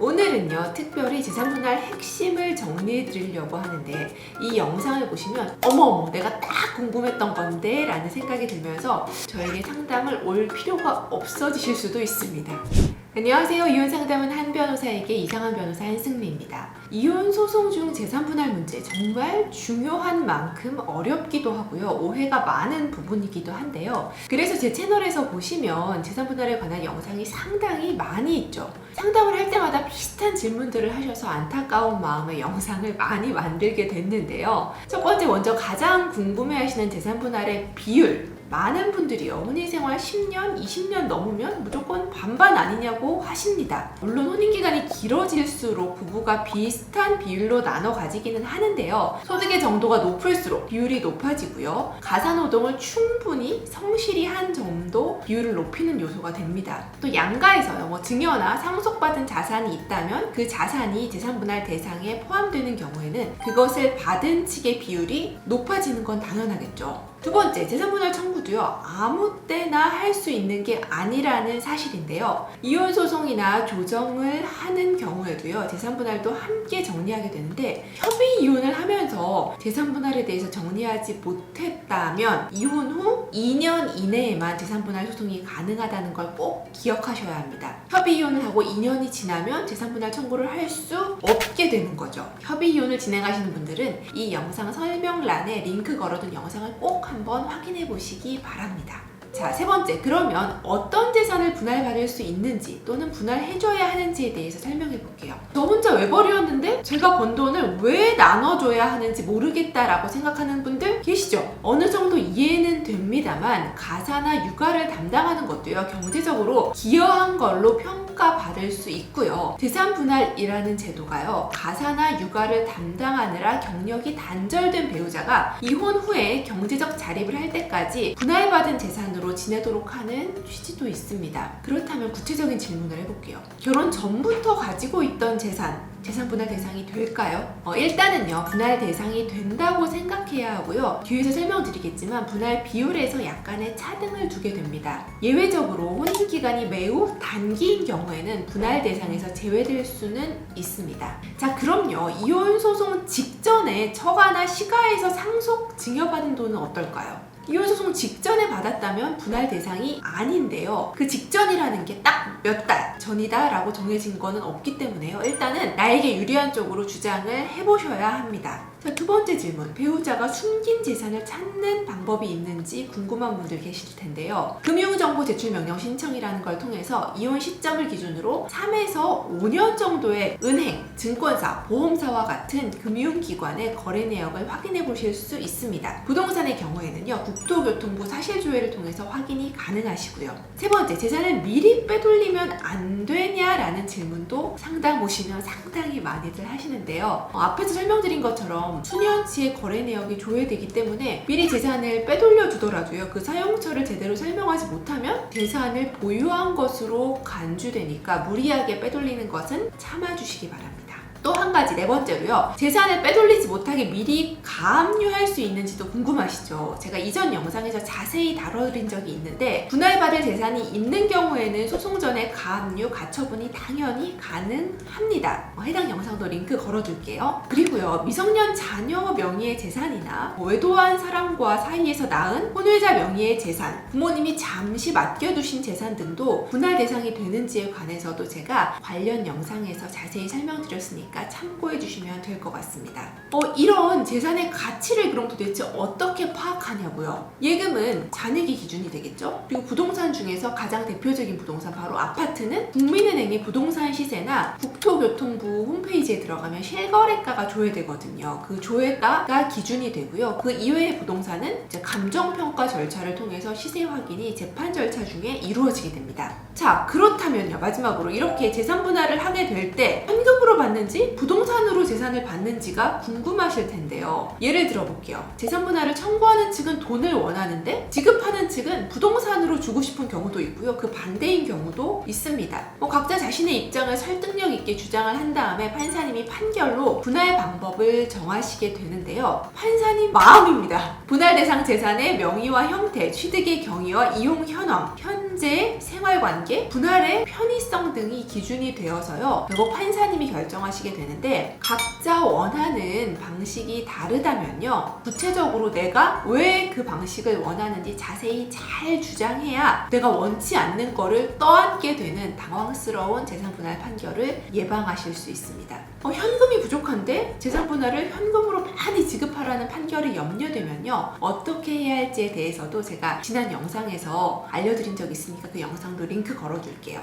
오늘은요 특별히 재산분할 핵심을 정리해 드리려고 하는데 이 영상을 보시면 어머 내가 딱 궁금했던 건데 라는 생각이 들면서 저에게 상담을 올 필요가 없어지실 수도 있습니다 안녕하세요. 이혼 상담은 한 변호사에게 이상한 변호사 한승미입니다. 이혼 소송 중 재산 분할 문제 정말 중요한 만큼 어렵기도 하고요. 오해가 많은 부분이기도 한데요. 그래서 제 채널에서 보시면 재산 분할에 관한 영상이 상당히 많이 있죠. 상담을 할 때마다 비슷한 질문들을 하셔서 안타까운 마음에 영상을 많이 만들게 됐는데요. 첫 번째 먼저 가장 궁금해하시는 재산 분할의 비율. 많은 분들이요 혼인생활 10년, 20년 넘으면 무조건 반반 아니냐고 하십니다. 물론 혼인기간이 길어질수록 부부가 비슷한 비율로 나눠 가지기는 하는데요. 소득의 정도가 높을수록 비율이 높아지고요. 가사노동을 충분히 성실히 한 점도 비율을 높이는 요소가 됩니다. 또 양가에서요, 뭐 증여나 상속받은 자산이 있다면 그 자산이 재산분할 대상에 포함되는 경우에는 그것을 받은 측의 비율이 높아지는 건 당연하겠죠. 두 번째, 재산분할 청구 도요, 아무 때나 할 수 있는 게 아니라는 사실인데요. 이혼 소송이나 조정을 하는 경우에도요, 재산 분할도 함께 정리하게 되는데, 협의 이혼을 하면서 재산 분할에 대해서 정리하지 못했다면, 이혼 후 2년 이내에만 재산 분할 소송이 가능하다는 걸 꼭 기억하셔야 합니다. 협의 이혼을 하고 2년이 지나면 재산 분할 청구를 할 수 없게 되는 거죠. 협의 이혼을 진행하시는 분들은 이 영상 설명란에 링크 걸어둔 영상을 꼭 한번 확인해 보시기 바랍니다. 자, 세 번째. 그러면 어떤 재산을 분할받을 수 있는지 또는 분할해줘야 하는지에 대해서 설명해 볼게요. 저 혼자 외벌이였는데 제가 번 돈을 왜 나눠줘야 하는지 모르겠다라고 생각하는 분들 계시죠? 어느 정도 이해는 됩니다만 가사나 육아를 담당하는 것도요, 경제적으로 기여한 걸로 평 가받을 수 있고요. 재산 분할이라는 제도가요, 가사나 육아를 담당하느라 경력이 단절된 배우자가 이혼 후에 경제적 자립을 할 때까지 분할받은 재산으로 지내도록 하는 취지도 있습니다. 그렇다면 구체적인 질문을 해볼게요. 결혼 전부터 가지고 있던 재산, 재산 분할 대상이 될까요? 어, 일단은요, 분할 대상이 된다고 생각해야 하고요. 뒤에서 설명드리겠지만, 분할 비율에서 약간의 차등을 두게 됩니다. 예외적으로 혼인 기간이 매우 단기인 경우 에는 분할 대상에서 제외될 수는 있습니다. 자, 그럼요, 이혼 소송 직 전에 처가나 시가에서 상속 증여받은 돈은 어떨까요? 이혼 소송 직전에 받았다면 분할 대상이 아닌데요. 그 직전이라는 게 딱 몇 달 전이다라고 정해진 거는 없기 때문에요. 일단은 나에게 유리한 쪽으로 주장을 해보셔야 합니다. 자, 두 번째 질문. 배우자가 숨긴 재산을 찾는 방법이 있는지 궁금한 분들 계실 텐데요. 금융정보 제출 명령 신청이라는 걸 통해서 이혼 시점을 기준으로 3에서 5년 정도의 은행, 증권사, 보험사와 같은 금융기관 의 거래 내역을 확인해 보실 수 있습니다. 부동산의 경우에는요, 국토교통부 사실조회를 통해서 확인이 가능하시고요. 세 번째, 재산을 미리 빼돌리면 안 되냐라는 질문도 상담 보시면 상당히 많이들 하시는데요. 어, 앞에서 설명드린 것처럼 수년치의 거래 내역이 조회되기 때문에 미리 재산을 빼돌려 주더라도요, 그 사용처를 제대로 설명하지 못하면 재산을 보유한 것으로 간주되니까 무리하게 빼돌리는 것은 참아주시기 바랍니다. 또 한 가지 네 번째로요. 재산을 빼돌리지 못하게 미리 가압류할 수 있는지도 궁금하시죠? 제가 이전 영상에서 자세히 다뤄드린 적이 있는데 분할받을 재산이 있는 경우에는 소송 전에 가압류 가처분이 당연히 가능합니다. 어, 해당 영상도 링크 걸어둘게요. 그리고요 미성년 자녀 명의의 재산이나 뭐 외도한 사람과 사이에서 낳은 혼외자 명의의 재산 부모님이 잠시 맡겨두신 재산 등도 분할 대상이 되는지에 관해서도 제가 관련 영상에서 자세히 설명드렸으니까 참고해 주시면 될 것 같습니다. 어, 이런 재산의 가치를 그럼 도대체 어떻게 파악하냐고요? 예금은 잔액이 기준이 되겠죠? 그리고 부동산 중에서 가장 대표적인 부동산 바로 아파트는 국민은행의 부동산 시세나 국토교통부 홈페이지에 들어가면 실거래가가 조회되거든요. 그 조회가가 기준이 되고요. 그 이외의 부동산은 이제 감정평가 절차를 통해서 시세 확인이 재판 절차 중에 이루어지게 됩니다. 자, 그렇다면요. 마지막으로 이렇게 재산 분할을 하게 될 때 현금으로 받는지 부동산으로 재산을 받는지가 궁금하실 텐데요. 예를 들어 볼게요. 재산 분할을 청구하는 측은 돈을 원하는데 지급하는 측은 부동산으로 주고 싶은 경우도 있고요. 그 반대인 경우도 있습니다. 뭐 각자 자신의 입장을 설득력 있게 주장을 한 다음에 판사님이 판결로 분할 방법을 정하시게 되는데요. 판사님 마음입니다. 분할 대상 재산의 명의와 형태, 취득의 경위와 이용 현황, 현 문제, 생활 관계, 분할의 편의성 등이 기준이 되어서요. 결국 판사님이 결정하시게 되는데 각자 원하는 방식이 다르다면요. 구체적으로 내가 왜 그 방식을 원하는지 자세히 잘 주장해야 내가 원치 않는 거를 떠안게 되는 당황스러운 재산 분할 판결을 예방하실 수 있습니다. 어, 현금이 부족한데 재산 분할을 현금으로 많이 지급하라는 판결이 염려되면요. 어떻게 해야 할지에 대해서도 제가 지난 영상에서 알려드린 적 있으니까 그 영상도 링크 걸어둘게요.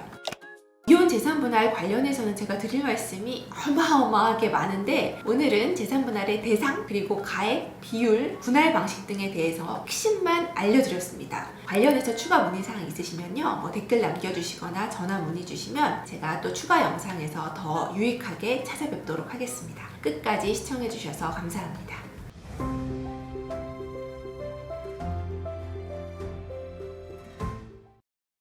이혼 재산 분할 관련해서는 제가 드릴 말씀이 어마어마하게 많은데 오늘은 재산 분할의 대상 그리고 가액, 비율, 분할 방식 등에 대해서 핵심만 알려드렸습니다. 관련해서 추가 문의 사항 있으시면요 뭐 댓글 남겨주시거나 전화 문의 주시면 제가 또 추가 영상에서 더 유익하게 찾아뵙도록 하겠습니다. 끝까지 시청해주셔서 감사합니다.